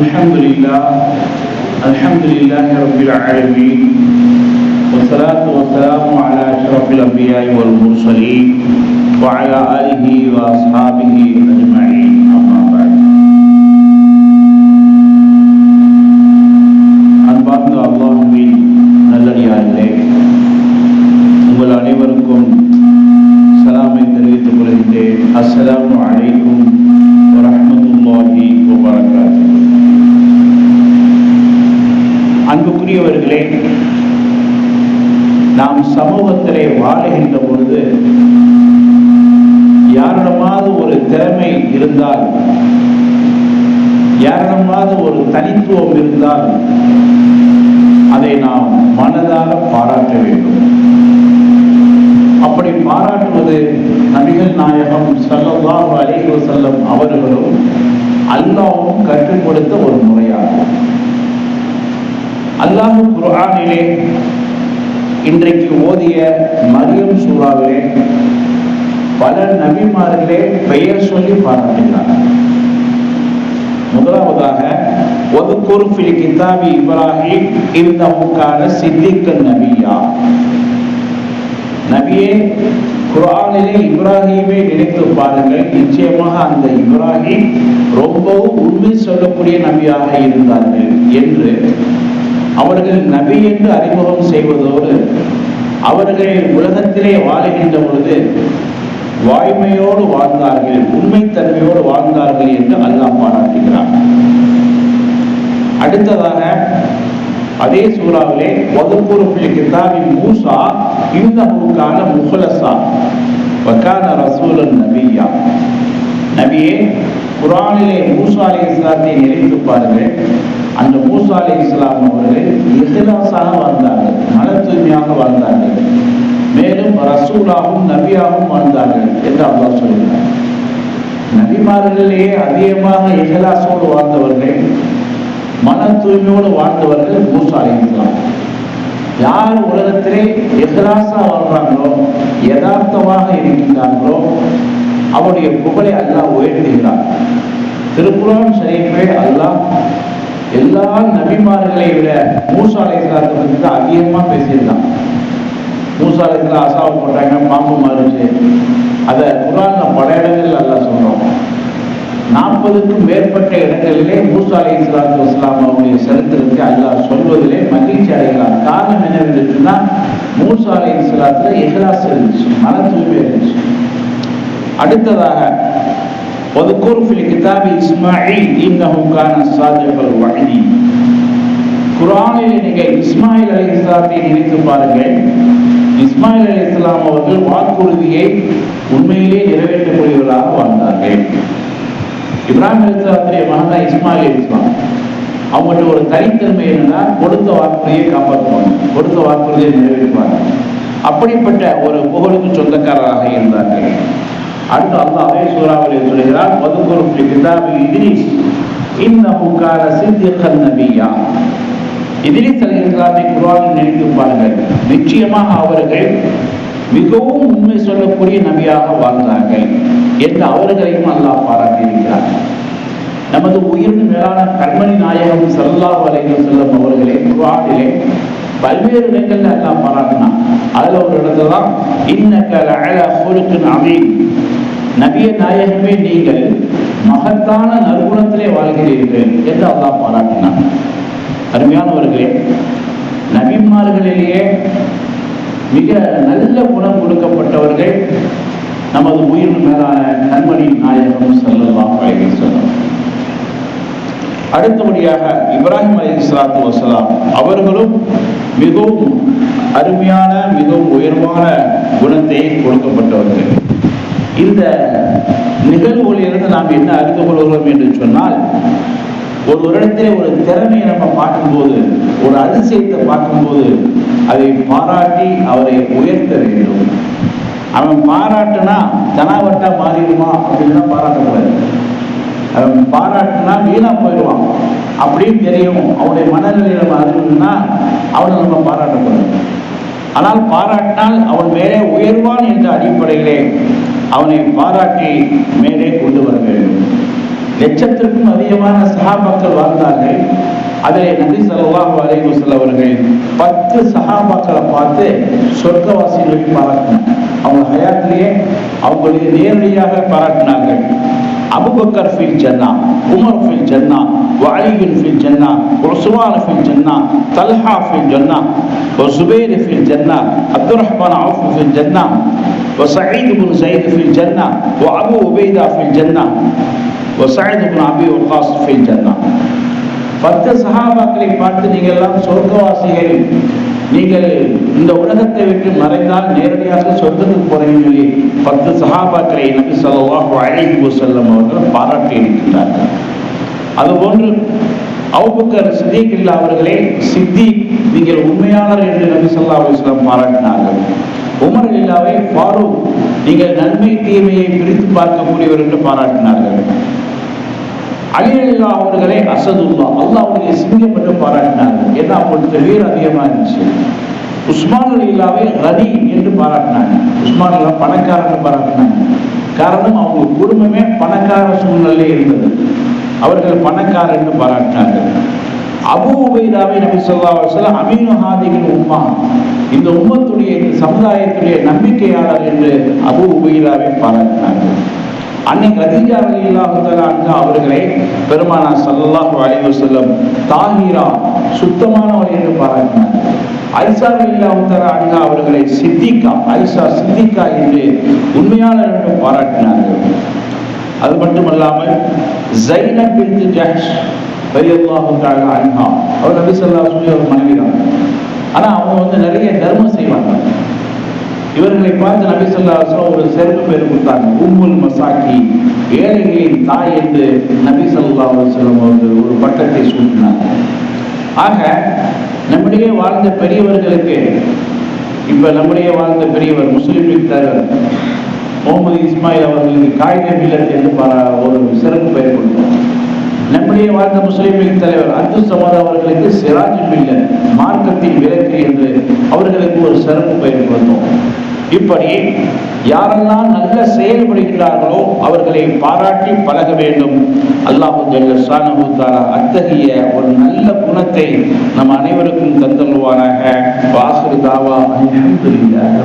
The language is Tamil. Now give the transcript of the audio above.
الحمد لله الحمد لله رب العالمين والصلاة والسلام على أشرف الأنبياء والمرسلين وعلى آله وأصحابه أجمعين. அன்புக்குரியவர்களே நாம் சமூகத்திலே வாழுகின்ற பொழுது யாரிடமாவது ஒரு திறமை இருந்தால் யாரிடமாவது ஒரு தனித்துவம் இருந்தால் அதை நாம் மனதார பாராட்ட வேண்டும். அப்படி பாராட்டுவது நபிகள் நாயகம் ஸல்லல்லாஹு அலைஹி செல்லம் அவர்களும் அல்லாவும் கற்றுக் கொடுத்த ஒரு முறையாகும். அல்லாஹ் குர்ஆனிலே இன்றைக்கு ஓதிய மரியம் சூறாவிலே பல நபிமார்களே பெயர் சொல்லி பாராட்டினார் முதலாவதாக ஒதுக்குர் ஃபில் கிதாபி இப்ராஹிம் இந்த முக்கான சித்திக்க நபியா. நபியே குரானிலே இப்ராஹிமை நினைத்து பாருங்கள். நிச்சயமாக அந்த இப்ராஹிம் ரொம்பவும் உண்மை சொல்லக்கூடிய நபியாக இருந்தார்கள் என்று அவர்கள் நபி என்று அறிமுகம் செய்வதோடு அவர்கள் உலகத்திலே வாழுகின்ற பொழுது வாய்மையோடு வாழ்ந்தார்கள் உண்மைத்தன்மையோடு வாழ்ந்தார்கள் என்று அல்லாஹ் பாராட்டுகிறார் அடுத்ததாக அதே சூறாவிலே வதுக்குரு பில் கிதாபி மூசா இன்னஹுக்கான முகலசா வக்கான ரசூலன் நபியா. நபியே குரானிலே மூசா அலி இஸ்லாத்தை நினைத்து பாருங்கள். அந்த மூசா அலி இஸ்லாம் அவர்கள் இஹ்லாஸாக வாழ்ந்தார்கள் மன தூய்மையாக வாழ்ந்தார்கள் மேலும் ரசூலாகவும் நபியாகவும் வாழ்ந்தார்கள் என்று அல்லாஹ் சொல்கிறார் நபிமார்களிலேயே அதிகமாக இஹ்லாஸோடு வாழ்ந்தவர்கள் மன தூய்மையோடு வாழ்ந்தவர்கள் மூசா அலி இஸ்லாம் யார் உலகத்திலே இஹ்லாஸா வாழ்றாங்களோ யதார்த்தமாக இருக்கின்றார்களோ அவருடைய புகழை அல்லாஹ் உயர்த்துகிறார் திருக்குறான் சரிப்பே அல்லாஹ் எல்லா நபிமார்களை விட மூசா அலைஹிஸ்ஸலாத்தை பற்றி தான் அதிகமாக பேசியிருந்தான். மூசா அலைஹிஸ்ஸலாம் அசாவை போட்டாங்க பாம்பு மாறுச்சு அதை குரான பல இடங்கள்ல அல்லாஹ் சொல்கிறோம் நாற்பதுக்கும் மேற்பட்ட இடங்களிலே மூசா அலி இஸ்லாத்து இஸ்லாம் அவருடைய சரித்திரத்தை அல்லாஹ் சொல்வதிலே மகிழ்ச்சி அடைகிறார் காரணம் என்னவென்று சொன்னால் மூசா அலி இஸ்லாத்துல இஹ்லாஸ் இருந்துச்சு மன தூய்மை இருந்துச்சு. அடுத்ததாக وذكر في الكتاب இஸ்மாயில் இன்னஹு كان صادق الوعد குர்ஆனில் நீங்கள் இஸ்மாயில் அலி இஸ்லாத்தை நினைத்து பாருங்கள். இஸ்மாயில் அலி இஸ்லாம் அவர்கள் வாக்குறுதியை உண்மையிலே நிறைவேற்றக்கூடியவர்களாக வாழ்ந்தார்கள். இப்ராஹிம் அலி இஸ்லாத்துடைய மகன் தான் இஸ்மாயில் அலி இஸ்லாம் அவங்கள்ட்ட ஒரு தனித்தன்மை என்னன்னா கொடுத்த வாக்குறுதியை காப்பாற்றுவாங்க. கொடுத்த வாக்குறுதியை நிறைவேற்றுவாங்க. அப்படிப்பட்ட ஒரு புகழுக்கு சொந்தக்காரராக இருந்தார்கள். அடுத்து அல்லாஹ் சூறாவில் சொல்கிறார் வதுகுரு கிதாபில் இதிரிஸ் இன்னஹு கான சித்திகன் நபியா. இத்ரிஸ் அலைஹிஸ்ஸலாத்தை குர்ஆனில் நினைத்து பாருங்கள். நிச்சயமாக அவர்கள் மிகவும் உண்மை சொல்லக்கூடிய நபியாக வாழ்ந்தார்கள் என்று அவர்களையும் அல்லாஹ் பாராட்டியிருக்கிறார் நமது உயிரின் மேலான கண்மணி நாயகம் சல்லா வலைகள் செல்லும் அவர்களே குர்ஆனிலே பல்வேறு இடங்கள்ல எல்லாம் பாராட்டினான். அதுல ஒரு இடத்துல தான் இன்னக லஅலா ஹுலுகின் அதீம் நபிய நாயகமே நீங்கள் மகத்தான நற்குணத்திலே வாழ்கிறீர்கள் என்று அல்லாஹ் பாராட்டினார் அருமையானவர்களே நபிமார்களிலேயே மிக நல்ல குணம் கொடுக்கப்பட்டவர்கள் நமது உயிர் மேலான கண்மணி நாயகம் செல்லலாம் அழகி வஸல்லம். அடுத்தபடியாக இப்ராஹிம் அலி இஸ்லாத்து வசலாம் அவர்களும் மிகவும் அருமையான மிகவும் உயர்வான குணத்தை இந்த நிகழ்வுகளிலிருந்து நாம் என்ன அறிந்து கொள்கிறோம் என்று சொன்னால் ஒரு இடத்திலே ஒரு திறமையை நம்ம பார்க்கும்போது ஒரு அதிசயத்தை பார்க்கும்போது அதை பாராட்டி அவரை உயர்த்த வேண்டும். அவன் பாராட்டுனா தனாவட்டா மாறிடுமா அப்படின்னு பாராட்டக்கூடாது அவன் பாராட்டுனா வீணா போயிடுவான். அப்படின்னு தெரியும். அவனுடைய மனநிலை நம்ம அறிவுனா அவனை நம்ம பாராட்டக்கூடாது. ஆனால் பாராட்டினால் அவன் மேலே உயர்வான் என்ற அடிப்படையிலே அவனை பாராட்டி மேலே கொண்டு வர வேண்டும் லட்சத்திற்கும் அதிகமான சகாபாக்கள் வாழ்ந்தார்கள். அதில் நபி சல்லாஹ் அலைகுசல் அவர்கள் பத்து சகாபாக்களை பார்த்து சொர்க்கவாசிகளை பாராட்டினாங்க. அவங்க ஹயாத்திலேயே அவங்களை நேரடியாக பாராட்டினார்கள். அபுபக்கர் ஃபில் ஜன்னா உமர் ஃபில் ஜன்னா வாலிபின் ஃபில் ஜன்னா உஸ்மான் ஃபில் ஜன்னா தல்ஹா ஃபில் ஜன்னா சுபேர் ஃபில் ஜன்னா அப்துல் ரஹ்மான் அவுஃப் ஃபில் ஜன்னா وسعيد بن زيد في الجنة وأبو عبيدة في الجنة وسعيد بن أبي وقاص في الجنة பத்து சஹாபாக்களை பார்த்து நீங்கள் எல்லாம் சொர்க்கவாசிகள் நீங்கள் இந்த உலகத்தை விட்டு மறைந்தால் நேரடியாக சொர்க்கத்துக்கு போறீங்கன்னு சொல்லி பத்து சஹாபாக்களை நபி ஸல்லல்லாஹு அலைஹி வஸல்லம் அவர்கள் பாராட்டி இருக்கின்றார்கள் அதுபோன்று அவுபக்கர் சித்திக் இல்லா அவர்களே சித்தி நீங்கள் உண்மையாளர் என்று நபி ஸல்லல்லாஹு அலைஹி வஸல்லம் பாராட்டினார்கள் உமர் இல்லாவை ஃபாரூக். நீங்கள் நன்மை தீமையை பிரித்து பார்க்கக்கூடியவர் என்று பாராட்டினார்கள். அலி அல்லா அவர்களே அசதுல்லா அவர்களை சிங்கம் என்று பாராட்டினார்கள். ஏன்னா அவங்களுக்கு வீர அதிகமா இருந்துச்சு? உஸ்மான் அலிலாவை ரதி என்று பாராட்டினாங்க. உஸ்மான் அல்லா பணக்காரன் பாராட்டினாங்க. காரணம் அவங்க குடும்பமே பணக்கார சூழ்நிலை இருந்தது. அவர்கள் பணக்காரன் என்று பாராட்டினார்கள். அபு உபைதாவை நபி சொல்லா சொல்ல அமீனு ஹாதிகின் உம்மா. இந்த உம்மத்துடைய இந்த சமுதாயத்துடைய நம்பிக்கையாளர் என்று அபு உபைதாவை பாராட்டினார்கள். அன்னை கதீஜா ரலியல்லாஹு தஆலா அவர்களை பெருமானா ஸல்லல்லாஹு அலைஹி வஸல்லம் தாஹீரா சுத்தமானவர் என்று பாராட்டினார். ஐசா ரலியல்லாஹு தஆலா அன்ஹா அவர்களை சித்திகா ஐசா சித்திகா என்று உண்மையாளர் என்று பாராட்டினார்கள். அது மட்டுமல்லாமல் ஜைனப் பின் ஜஹ் ரலியல்லாஹு தஆலா அன்ஹா. அவர் நபி ஸல்லல்லாஹு அலைஹி வஸல்லம் மனைவி தான் ஆனா அவங்க வந்து நிறைய தர்மம் செய்வாங்க. இவர்களை பார்த்து நபி ஸல்லல்லாஹு அலைஹி வஸல்லம் ஒரு சிறப்பு பேர் கொடுத்தாங்க. உம்முல் மசாக்கி ஏழைகளின் தாய் என்று நபி ஸல்லல்லாஹு அலைஹி வஸல்லம் அவர்கள் ஒரு பட்டத்தை சூட்டினாங்க. ஆக நம்முடைய வாழ்ந்த பெரியவர்களுக்கு இப்ப நம்முடைய வாழ்ந்த பெரியவர் முஸ்லீம் முஸ்லிம் தலைவர் முகமது இஸ்மாயில் அவர்களுக்கு காயிதே மில்லத் என்று பாரா ஒரு சிறப்பு பெயர் கொடுத்தாங்க. நம்முடைய வாழ்ந்த முஸ்லீமின் தலைவர் அப்துல் சமத் அவர்களுக்கு சிராஜும் இல்லை மார்க்கத்தின் விலக்கு என்று அவர்களுக்கு ஒரு சிறப்பு பெயர் கொடுத்தோம். இப்படி யாரெல்லாம் நல்ல செயல்படுகிறார்களோ அவர்களை பாராட்டி பழக வேண்டும். அல்லாஹு ஜல்ல அத்தகைய ஒரு நல்ல குணத்தை நம் அனைவருக்கும் தந்தல்வானாக வாசு தாவா. அல்ஹம்துலில்லாஹி